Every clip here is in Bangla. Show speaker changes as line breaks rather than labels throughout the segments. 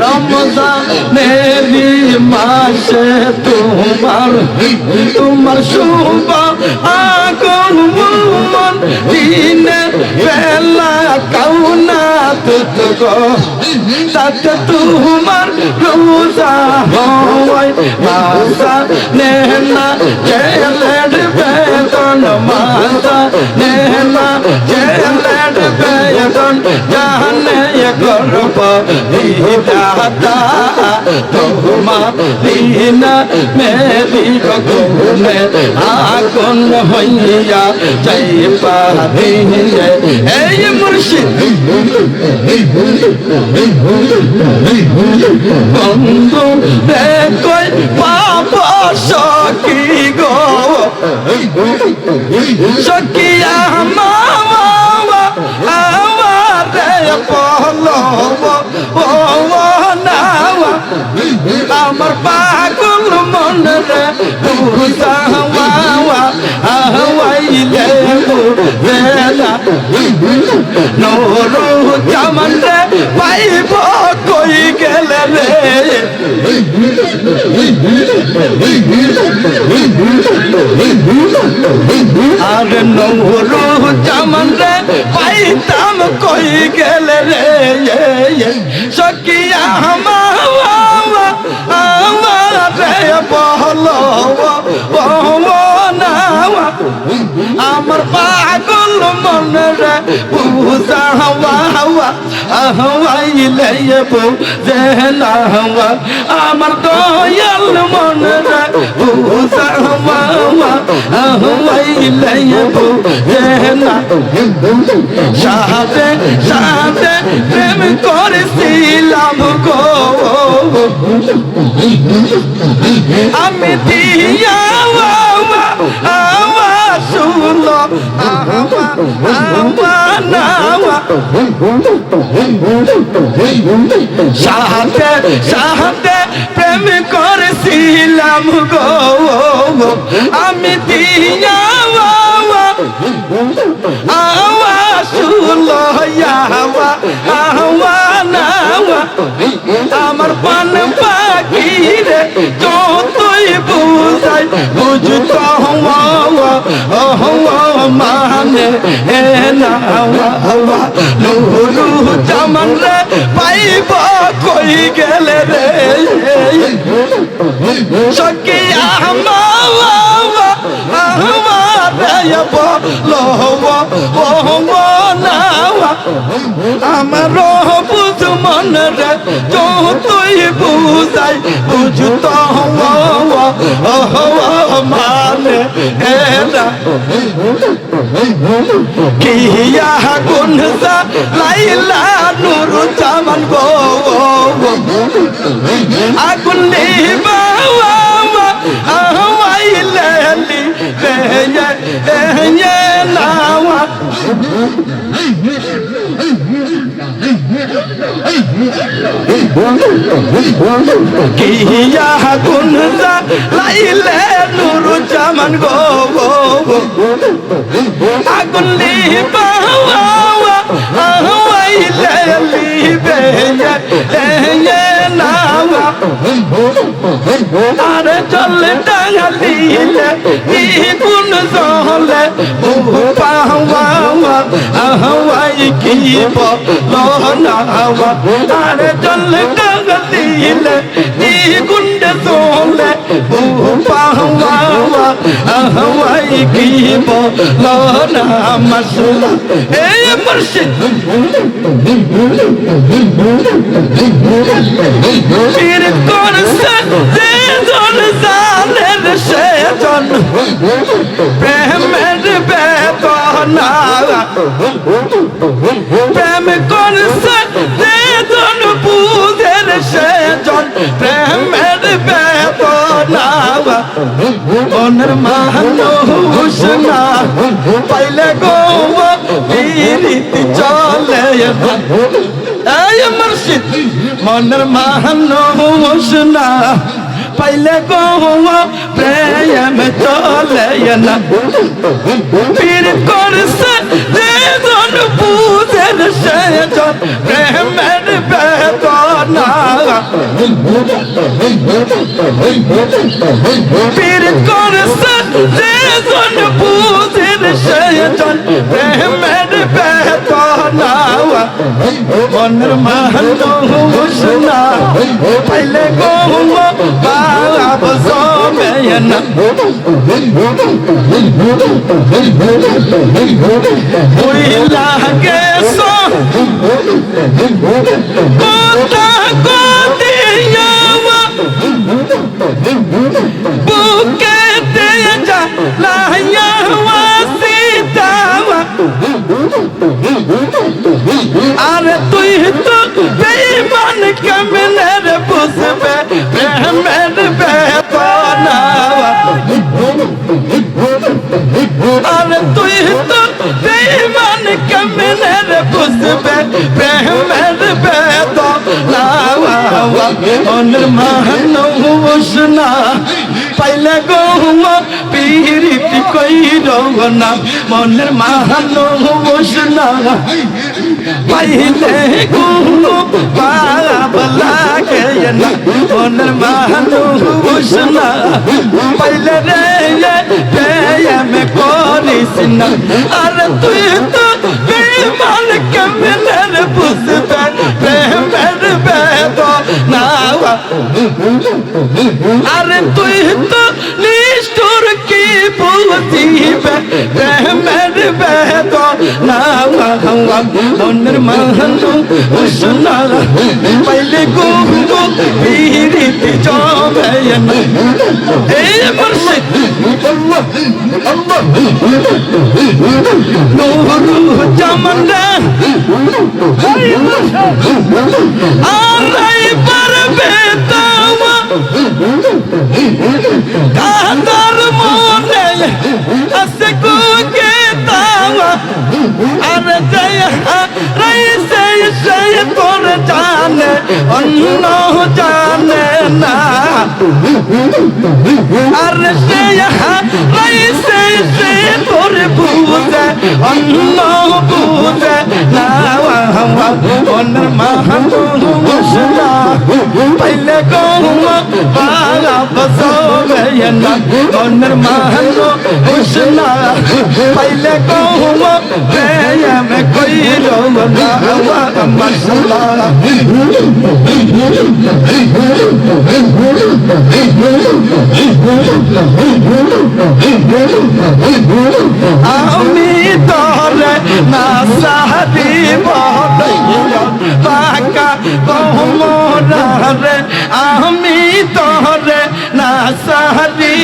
রমজানেরি মাসে তোমার তোমার শুভ আগমন দিনে বেলা কাউনা তুত গো তাতে তোমার রোজা হয় মাসা নেনা জেলের বেতন মাসা নেনা জেলের বেতন করব দাদা তোমা দিনা মেরি গুনে আগুন হইয়া যাই পাহিয়ে এই মুর্শিদ। বন্ধু রে কই পাপ সখী গো। সখিয়া মামা মন রে পাইব কই গেলে রে আর নোরো জামান রে পাইতাম কই গেলে রে সকিয়া মাওয়া আমার পাগল মনে রে বুঝা হওয়া হওয়া আমার দয়াল মন সাথে সাথে প্রেম করেছিলাম গো আমি দিয়া আমার শুনলো আমার সাথে সাথে প্রেম করেছিলাম গো আমি দিয়া আওয়া শুনলো আওয়া নাওয়া আমার পান পাখি রে যতই বুঝাই, বুঝতো হওয়া হওয়া মানে হওয়া নুরু জামান রে পাইব কই গেলে রে সকিয়া মাওয়া আমার বুঝ মন রে যতই বুঝাই, বুঝত মানে এরা। কিয়া গুনসা লাইলা নুর জামান গো আগুন নিবা কিয়া গুনজা লাইলে নুর জামান গো আগুন আরে চলে ডাঙা দিলে ই গুণ জলে পাওয়া আহওয়াই কি বলনাওয়া আরে চলে ডাঙা দিলে ই গুণ জলে পাওয়া আহওয়াই কি বলনা মসলা এই মুর্শিদ পীর করছে যে জন জানেন সে জন প্রেমের বেদনা প্রেম করছে যে জন বুঝের সে জন বেদনা মনের মানুষ না। পাইলে গো চলে মুর্শিদ মনের মানুষ না। পাইলে গো প্রেম চলে না পীর করছে জন বুঝেন সে জন প্রেমের বেদনা পীর করছে যে জন বুঝির সে জন প্রেমের বেতনা মনের মানুষনা পাইলে গম বাব সমেয়না বুইলা গেছ কথা কদিয়াওয়া বুকে তেজা লায়াওয়া সীতাওয়া আরে তুই তো বেঈমান কেমনে কেমনে রে বুঝবে, প্রেমের বেতনাওয়া অনর মাহানুষনা পাইলে গৌম পীরিতি কইর না, মনের মাহানুষনা পাইলে গৌম পাব লাগে না, মনের মাহানুষনা পাইলে রে, প্রেম করিস না, আরে তুই তো আরে তুই তো নিষ্ঠুর কি বুঝিবে? প্রেমের বেদ না মনের মাহানু উষ্ণা পাইলে গুঙ্গু বিরিতি জমে এই তাওয়া কাদার মনে আসে কুকে তাওয়া? আর যাই রাই সেই সে তোর জানে, অন্য জানে না। আর সে রাই সে তোর বুঝে, অন্য বুঝে। না অন্য মহানুষনা পহলে গৌম বালা বসবে না অন্য মহানুষনা পহলে গৌম কইলো না আমি তরে না সাহারি বাকা কমরে আমি তরে না সাহারি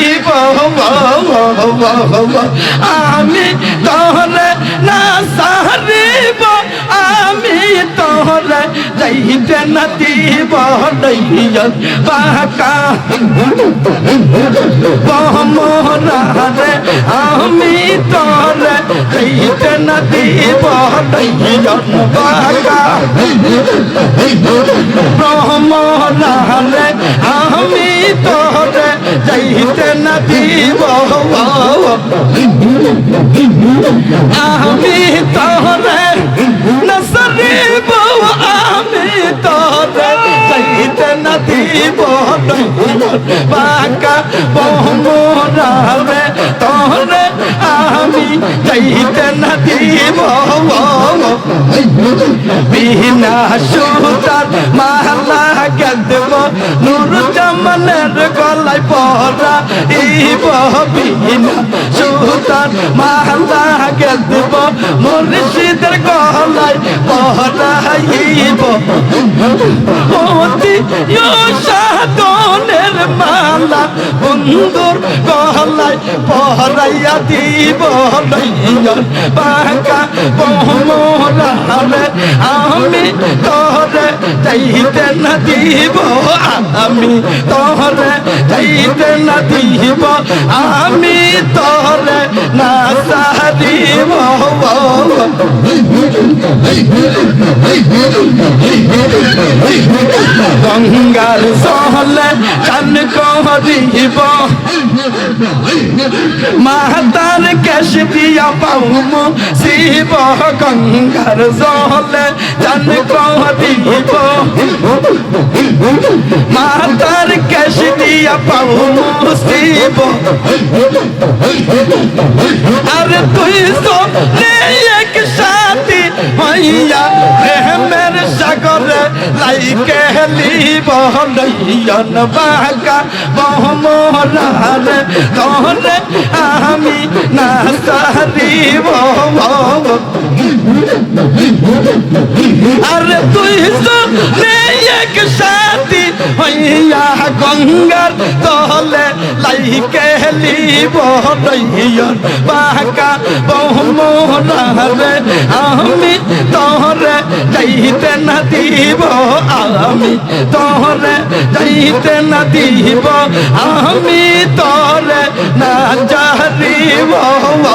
আমি তরে না সাহারিব, আমি তরে যাইতে না দিব বাকা। কমরে আমি তরে যাইতে না দিব বাকা। ব্রহ্মরে আমি তোরে যাইতে না দিব। আমি তোরে নসরিব আমি তোরে যাইতে না দিব বাকা ব্রহ্মরে তোরে আমি যাইতে না দিব বিনা সুতার মালা গেদব নুর জামানের গলায় পরা ইব বিনা সুতার মালা দেব, মুর্শিদের গলায় পরা ইব অতি সাধনের মালা বন্ধুর গলায় পরাইয়া দিব বাঁকা বহমরালে আমি তোরে না দিব আমি তোরে যাইতে না দিব আমি তোরে না সারিব গঙ্গার সহলে চান করিব মাতার কেশ দিয়া পাউম শিব গঙ্গার জলে চান করিব দিয়া পাও মুসিব আরে তুই নেই এক সাথী হইয়া সাগরে লাইকে লিব নইয়ন বাঁকা বহমরারে। তহরে আমি না সারিব আরে তুই তো এক সাথী হইয়া গঙ্গার তলে। লাইকে লিব নইয়ন বাঁকা বহমরারে। আমি তহরে যাইতে না দিব আমি তোরে যাইতে না দিব আমি তোরে না জারিব না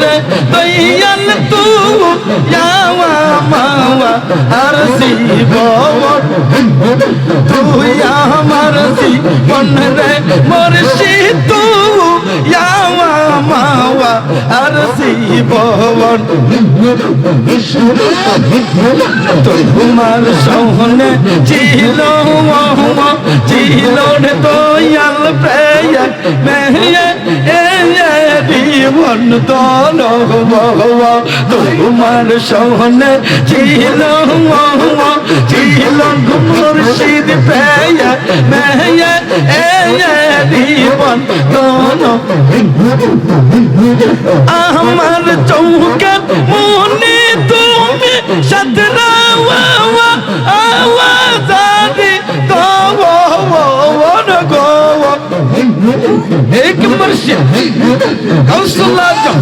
রে দয়াল তু যাওয়া মাওয়া আর জীবন। তুই আমার জীবন রে মরশি তু। যাওয়া মাওয়া আর জীবন। তোমার সহনে ছিল ছিল দয়াল প্রেয় মেয়ে জীবন দল তোমার সহনে ছিল ছিল মুর্শিদ প্রেয় মেয়ে জীবন দল আমার চৌকের মনে তুমি সতরা আওয়াজারি গো গো एक मर्शिद गौसुल्ला जो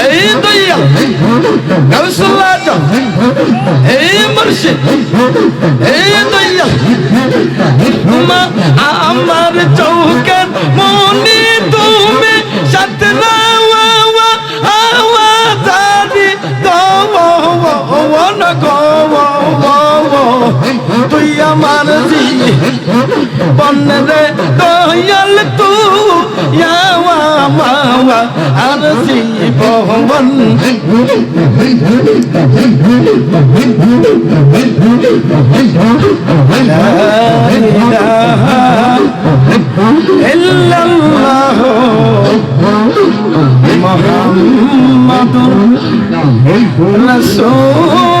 ए दैया गौसुल्ला जो ए मर्शिद ए दैया মা আমার চৌকের মনে তুমি গো তুই আমার জি। বনরে দয়াল তু ইয়াওয়া মাওয়া আর সি ভবন ইল্লাল্লাহ মুহাম্মাদুর রাসূলুল্লাহ।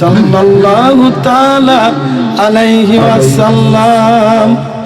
সাল্লাল্লাহু তাআলা আলাইহি ওয়াসাল্লাম।